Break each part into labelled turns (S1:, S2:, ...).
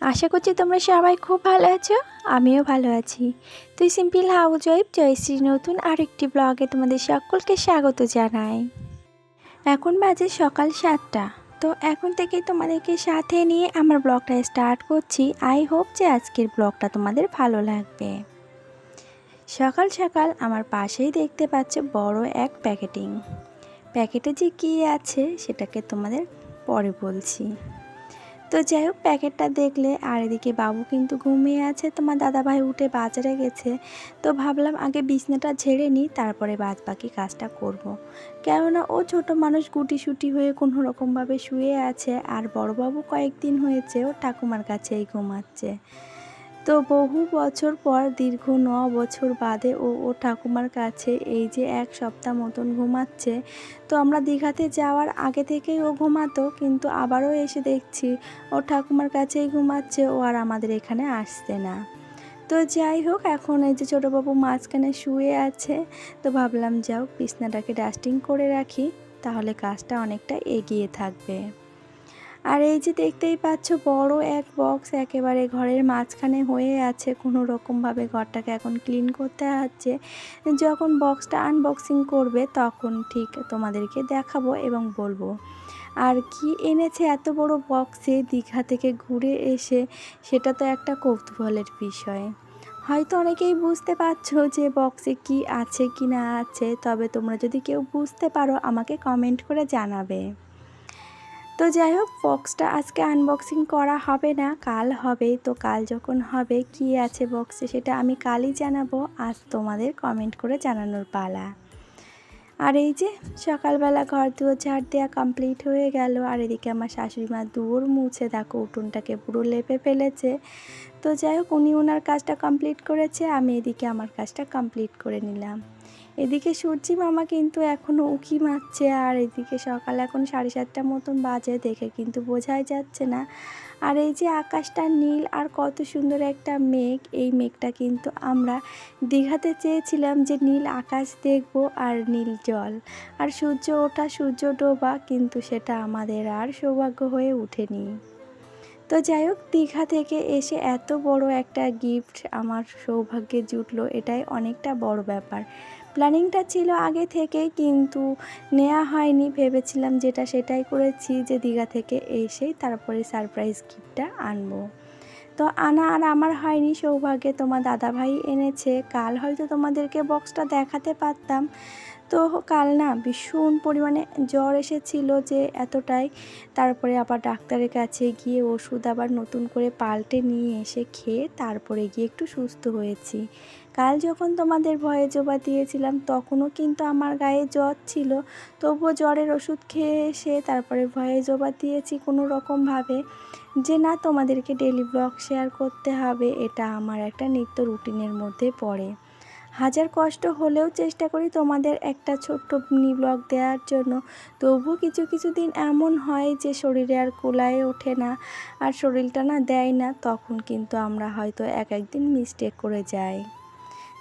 S1: আশা করছি তোমরা সবাই খুব ভালো আছো, আমিও ভালো আছি। তুই সিম্পল হাউস ওয়াইফ জয়শ্রী নতুন আরেকটি ব্লগে তোমাদের সকলকে স্বাগত জানাই। এখন বাজে সকাল সাতটা, তো এখন থেকে তোমাদেরকে সাথে নিয়ে আমার ব্লগটা স্টার্ট করছি। আই হোপ যে আজকের ব্লগটা তোমাদের ভালো লাগবে। সকাল সকাল আমার পাশেই দেখতে পাচ্ছ বড় এক প্যাকেটিং। প্যাকেটে যে কী আছে সেটাকে তোমাদের পরে বলছি। তো যাই হোক, প্যাকেটটা দেখলে, আর এদিকে বাবু কিন্তু ঘুমিয়ে আছে তোমার দাদাভাই উঠে বাজারে গেছে তো ভাবলাম আগে বিছনাটা ঝেড়ে নিই, তারপরে বাদ বাকি কাজটা করব। কেননা ও ছোট মানুষ গুটি সুটি হয়ে কোনো রকমভাবে শুয়ে আছে, আর বড়বাবু কয়েকদিন হয়েছে ও ঠাকুমার কাছেই ঘুমাচ্ছে তো বহু বছর পর, দীর্ঘ ন বছর বাদে ও ও ঠাকুমার কাছে এই যে এক সপ্তাহ মতন ঘুমাচ্ছে, তো আমরা দীঘাতে যাওয়ার আগে থেকেই ও ঘুমাতো, কিন্তু আবারও এসে দেখছি ও ঠাকুমার কাছেই ঘুমাচ্ছে, ও আর আমাদের এখানে আসছে না। তো যাই হোক, এখন এই যে ছোটোবাবু মাঝখানে শুয়ে আছে, তো ভাবলাম যাও বিছনাটাকে ডাস্টিং করে রাখি, তাহলে কাজটা অনেকটা এগিয়ে থাকবে। আর এই যে দেখতেই পাচ্ছ, বড় এক বক্স একেবারে ঘরের মাঝখানে হয়ে আছে। কোনো রকমভাবে ঘরটাকে এখন ক্লিন করতে হচ্ছে। যখন বক্সটা আনবক্সিং করবে, তখন ঠিক তোমাদেরকে দেখাবো এবং বলব। আর কি এনেছে এত বড় বক্সে দীঘা থেকে ঘুরে এসে, সেটা তো একটা কৌতূহলের বিষয়। হয়তো অনেকেই বুঝতে পারছ যে বক্সে কি আছে, কি না আছে। তবে তোমরা যদি কেউ বুঝতে পারো, আমাকে কমেন্ট করে জানাবে। তো যাই হোক বক্সটা আজকে আনবক্সিং করা হবে না, কাল হবে তো কাল যখন হবে, কি আছে বক্সে সেটা আমি কালই জানাব। আজ তোমাদের কমেন্ট করে জানানোর পালা। আর এই যে, সকালবেলা ঘর দুয়ার ঝাড় দেওয়া কমপ্লিট হয়ে গেল। আর এদিকে আমার শাশুড়ি মা দুয়ার মুছে, দেখো উঠোনটাকে পুরো লেপে ফেলেছে। তো যাই হোক, উনি ওনার কাজটা কমপ্লিট করেছে, আমি এদিকে আমার কাজটা কমপ্লিট করে নিলাম। এদিকে সূর্যি মামা কিন্তু এখনও উকি মারছে আর এদিকে সকাল এখন সাড়ে সাতটার মতন বাজে, দেখে কিন্তু বোঝাই যাচ্ছে না। আর এই যে আকাশটা নীল আর কত সুন্দর একটা মেঘ, এই মেঘটা কিন্তু আমরা দীঘাতে চেয়েছিলাম যে নীল আকাশ দেখব আর নীল জল। আর সূর্য ওঠা সূর্য ডোবা কিন্তু সেটা আমাদের আর সৌভাগ্য হয়ে ওঠেনি। তো যাই হোক, দীঘা থেকে এসে এত বড় একটা গিফট আমার সৌভাগ্যে জুটলো, এটাই অনেকটা বড় ব্যাপার। প্ল্যানিংটা ছিল আগে থেকে, কিন্তু নেওয়া হয়নি। ভেবেছিলাম যেটা সেটাই করেছি যে দীঘা থেকে এসেই তারপরে সারপ্রাইজ গিফটটা আনব। তো আনা আর আমার হয়নি সৌভাগ্যে। তোমার দাদাভাই এনেছে। কাল হয়তো তোমাদেরকে বক্সটা দেখাতে পারতাম। তো কাল না ভীষণ পরিমাণে জ্বর এসেছিল যে এতটাই। তারপরে আবার ডাক্তারের কাছে গিয়ে ওষুধ আবার নতুন করে পাল্টে নিয়ে এসে খেয়ে তারপরে গিয়ে একটু সুস্থ হয়েছি। কাল যখন তোমাদের ভয়ে জবা দিয়েছিলাম তখনও কিন্তু আমার গায়ে জ্বর ছিল। তবুও জ্বরের ওষুধ খেয়ে এসে তারপরে ভয়ে জবা দিয়েছি কোনো রকমভাবে যে না তোমাদেরকে ডেলি ব্লগ শেয়ার করতে হবে, এটা আমার একটা নিত্য রুটিনের মধ্যে পড়ে। হাজার কষ্ট হলেও চেষ্টা করি তোমাদের একটা ছোট্ট মিনি ব্লগ দেওয়ার জন্য। তবুও কিছু কিছু দিন এমন হয় যে শরীরে আর কোলায় ওঠে না, আর শরীরটা না দেয় না, তখন কিন্তু আমরা হয়তো এক একদিন মিস্টেক করে যাই।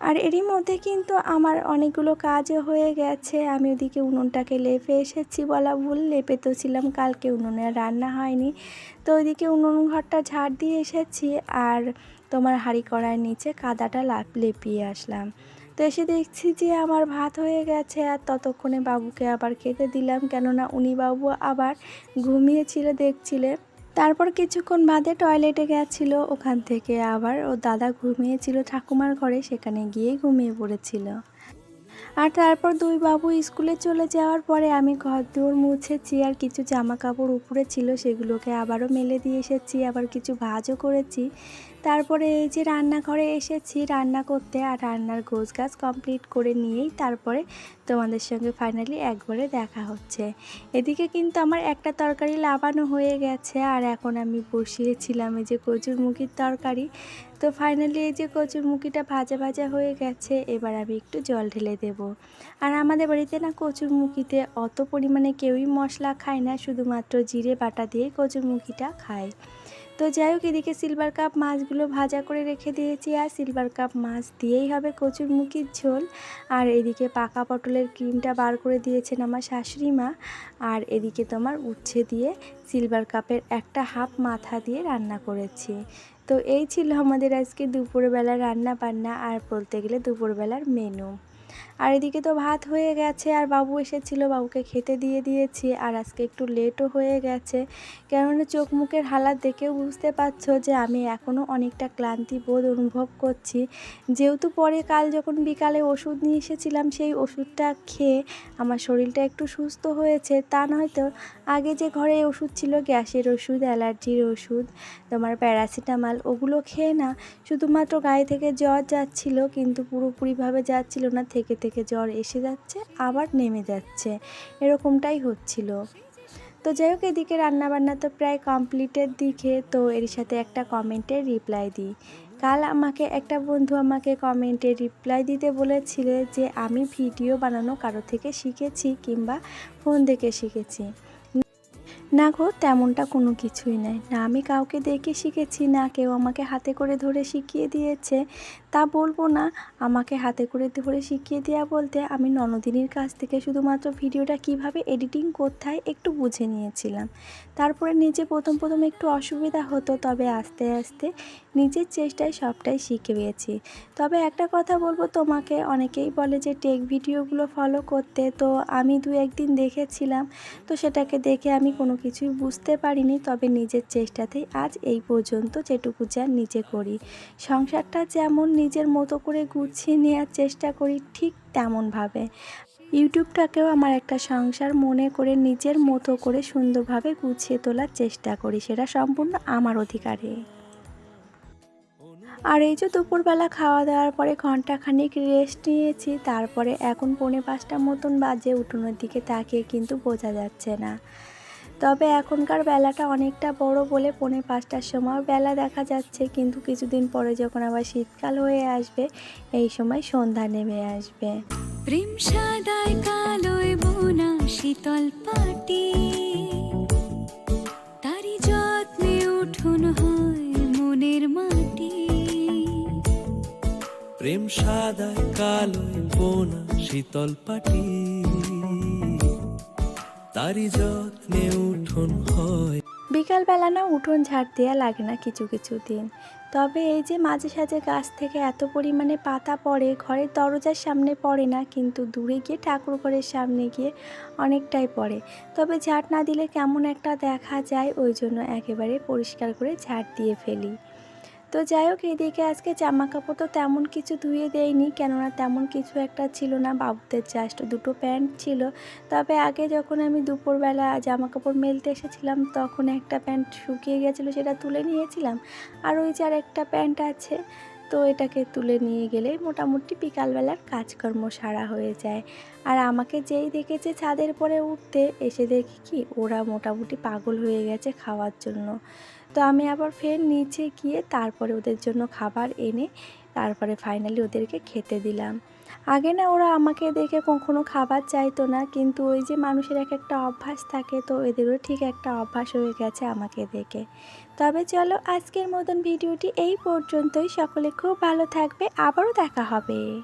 S1: আর এরই মধ্যে কিন্তু আমার অনেকগুলো কাজও হয়ে গেছে। আমি ওদিকে উনুনটাকে লেপে এসেছি বলা ভুল। লেপে তো ছিলাম, কালকে উনুনে রান্না হয়নি। তো ওইদিকে উনুন ঘরটা ঝাড় দিয়ে এসেছি আর তোমার হাঁড়ি কড়ার নিচে কাদাটা লাপ, লেপিয়ে আসলাম। তো এসে দেখছি যে আমার ভাত হয়ে গেছে আর ততক্ষণে বাবুকে আবার খেতে দিলাম। কেননা উনি বাবু আবার ঘুমিয়েছিল, দেখছিলে। তারপর কিছুক্ষণ বাদে টয়লেটে গেছিল ওখান থেকে। আবার ও দাদা ঘুমিয়েছিল ঠাকুমার ঘরে, সেখানে গিয়ে ঘুমিয়ে পড়েছিল। আর তারপর দুই বাবু স্কুলে চলে যাওয়ার পরে আমি ঘর দুয়ার মুছেছি, আর কিছু জামা কাপড় উপরে ছিল সেগুলোকে আবারও মেলে দিয়ে এসেছি, আবার কিছু ভাজও করেছি। তারপরে এই যে রান্নাঘরে এসেছি রান্না করতে আর রান্নার গোছ গাছ কমপ্লিট করে নিয়েই তারপরে তোমাদের সঙ্গে ফাইনালি একবারে দেখা হচ্ছে। এদিকে কিন্তু আমার একটা তরকারি লাবানো হয়ে গেছে আর এখন আমি বসিয়েছিলাম এই যে কচুর মুখির তরকারি। তো ফাইনালি এই যে কচুর মুখিটা ভাজা ভাজা হয়ে গেছে, এবার আমি একটু জল ঢেলে দেব। আর আমাদের বাড়িতে না কচুর মুখিতে অত পরিমাণে কেউই মশলা খায় না, শুধুমাত্র জিরে বাটা দিয়ে কচুর মুখিটা খায়। তো যাই হোক, এদিকে সিলভার কাপ মাছগুলো ভাজা করে রেখে দিয়েছি আর সিলভার কাপ মাছ দিয়েই হবে কচুর মুখির ঝোল। আর এদিকে পাকা পটলের ক্রিমটা বার করে দিয়েছেন আমার শাশুড়ি মা। আর এদিকে তোমার উচ্ছে দিয়ে সিলভার কাপের একটা হাফ মাথা দিয়ে রান্না করেছি। তো এই ছিল আমাদের আজকে দুপুরবেলার রান্না বান্না আর বলতে গেলে দুপুরবেলার মেনু আর এদিকে তো ভাত হয়ে গেছে, আর বাবু এসেছিল, বাবুকে খেতে দিয়ে দিয়েছি, আর আজকে একটু লেটও হয়ে গেছে। কেননা চোখ মুখের হালাত দেখেও বুঝতে পারছ যে আমি এখনও অনেকটা ক্লান্তি বোধ অনুভব করছি। যেহেতু পরে কাল যখন বিকালে ওষুধ নিয়ে এসেছিলাম, সেই ওষুধটা খেয়ে আমার শরীরটা একটু সুস্থ হয়েছে। তা নয়তো আগে যে ঘরে ওষুধ ছিল, গ্যাসের ওষুধ, অ্যালার্জির ওষুধ, তোমার প্যারাসিটামল, ওগুলো খেয়ে না, শুধুমাত্র গায়ে থেকে জ্বর যাচ্ছিল, কিন্তু পুরোপুরিভাবে যাচ্ছিল না, থেকে থেকে জ্বর এসে যাচ্ছে, আবার নেমে যাচ্ছে। এরকমটাই হচ্ছিল। তো যাই হোক, এদিকে রান্নাবান্না তো প্রায় কমপ্লিটের দিকে। তো এর সাথে একটা কমেন্টে রিপ্লাই দিই। কাল আমাকে, একটা বন্ধু আমাকে কমেন্টে রিপ্লাই দিতে বলেছিল যে, আমি ভিডিও বানানো কারও থেকে শিখেছি কিংবা ফোন দেখে শিখেছি। না গো, তেমনটা কোনো কিছুই নাই। না আমি কাউকে দেখে শিখেছি, না কেউ আমাকে হাতে করে ধরে শিখিয়ে দিয়েছে। তা বলব না। আমাকে হাতে করে ধরে শিখিয়ে দেওয়া বলতে আমি ননদিনীর কাছ থেকে শুধুমাত্র ভিডিওটা কীভাবে এডিটিং করতে হয় একটু বুঝে নিয়েছিলাম। তারপরে নিজে প্রথম প্রথম একটু অসুবিধা হতো, তবে আস্তে আস্তে নিজের চেষ্টায় সবটাই শিখে পেয়েছি তবে একটা কথা বলব, তোমাকে অনেকেই বলে যে টেক ভিডিওগুলো ফলো করতে, তো আমি দু একদিন দেখেছিলাম, তো সেটাকে দেখে আমি কোনো কিছুই বুঝতে পারিনি, তবে নিজের চেষ্টাতেই আজ এই পর্যন্ত যেটুকু যা নিজে করি। সংসারটা যেমন নিজের মতো করে গুছিয়ে নেওয়ার চেষ্টা করি ঠিক তেমনভাবে। ইউটিউবটাকেও আমার একটা সংসার মনে করে নিজের মতো করে সুন্দরভাবে গুছিয়ে তোলার চেষ্টা করি, সেটা সম্পূর্ণ আমার অধিকারে। আর এই যে দুপুরবেলা খাওয়া দাওয়ার পরে ঘন্টাখানিক রেস্ট নিয়েছি, তারপরে এখন পৌনে পাঁচটা মতন বাজে, উঠোনের দিকে তাকিয়ে কিন্তু বোঝা যাচ্ছে না। তবে এখনকার বেলাটা অনেকটা বড় বলে পৌনে পাঁচটার সময়। বেলা দেখা যাচ্ছে কিন্তু কিছুদিন পরে যখন আবার শীতকাল হয়ে আসবে এই সময় সন্ধ্যা নেমে আসবে।
S2: প্রেম সাদায় কালোয় বোনা শীতল পাটি। তারি যত্নে উঠুন হয় মনের মাটি।
S3: প্রেম সাদায় কালোয় বোনা শীতল পাটি। তারি যত্নে উঠোন হয়।
S1: বিকালবেলা না উঠোন ঝাড় দেওয়া লাগে না কিছু কিছু দিন। তবে এই যে মাঝে সাঝে গাছ থেকে এত পরিমাণে পাতা পড়ে, ঘরের দরজার সামনে পড়ে না, কিন্তু দূরে গিয়ে ঠাকুর ঘরের সামনে গিয়ে অনেকটাই পড়ে। তবে ঝাড় না দিলে কেমন একটা দেখা যায়, ওই জন্য একেবারে পরিষ্কার করে ঝাড় দিয়ে ফেলি। তো যাই হোক, এদিকে আজকে জামা কাপড় তো তেমন কিছু ধুয়ে দেয়নি, কেননা তেমন কিছু একটা ছিল না বাবুদের জাস্ট দুটো প্যান্ট ছিল। তবে আগে যখন আমি দুপুরবেলা জামা কাপড় মেলতে এসেছিলাম, তখন একটা প্যান্ট শুকিয়ে গেছিল, সেটা তুলে নিয়েছিলাম। আর ওই যে আর একটা প্যান্ট আছে, তো এটাকে তুলে নিয়ে গেলেই মোটামুটি বিকালবেলার কাজকর্ম সারা হয়ে যায়। আর আমাকে যেই দেখেছে ছাদের পরে উঠতে, এসে দেখি কি ওরা মোটামুটি পাগল হয়ে গেছে খাওয়ার জন্য। তো আমি আবার ফের নিচে গিয়ে তারপরে ওদের জন্য খাবার এনে তারপরে ফাইনালি ওদেরকে খেতে দিলাম। আগে না ওরা আমাকে দেখে কখনো খাবার চাইতো না, কিন্তু ওই যে মানুষের এক একটা অভ্যাস থাকে তো এদেরও ঠিক একটা অভ্যাস হয়ে গেছে আমাকে দেখে। তবে চলো আজকের মতন ভিডিওটি এই পর্যন্তই। সকলে খুব ভালো থাকবে। আবারও দেখা হবে।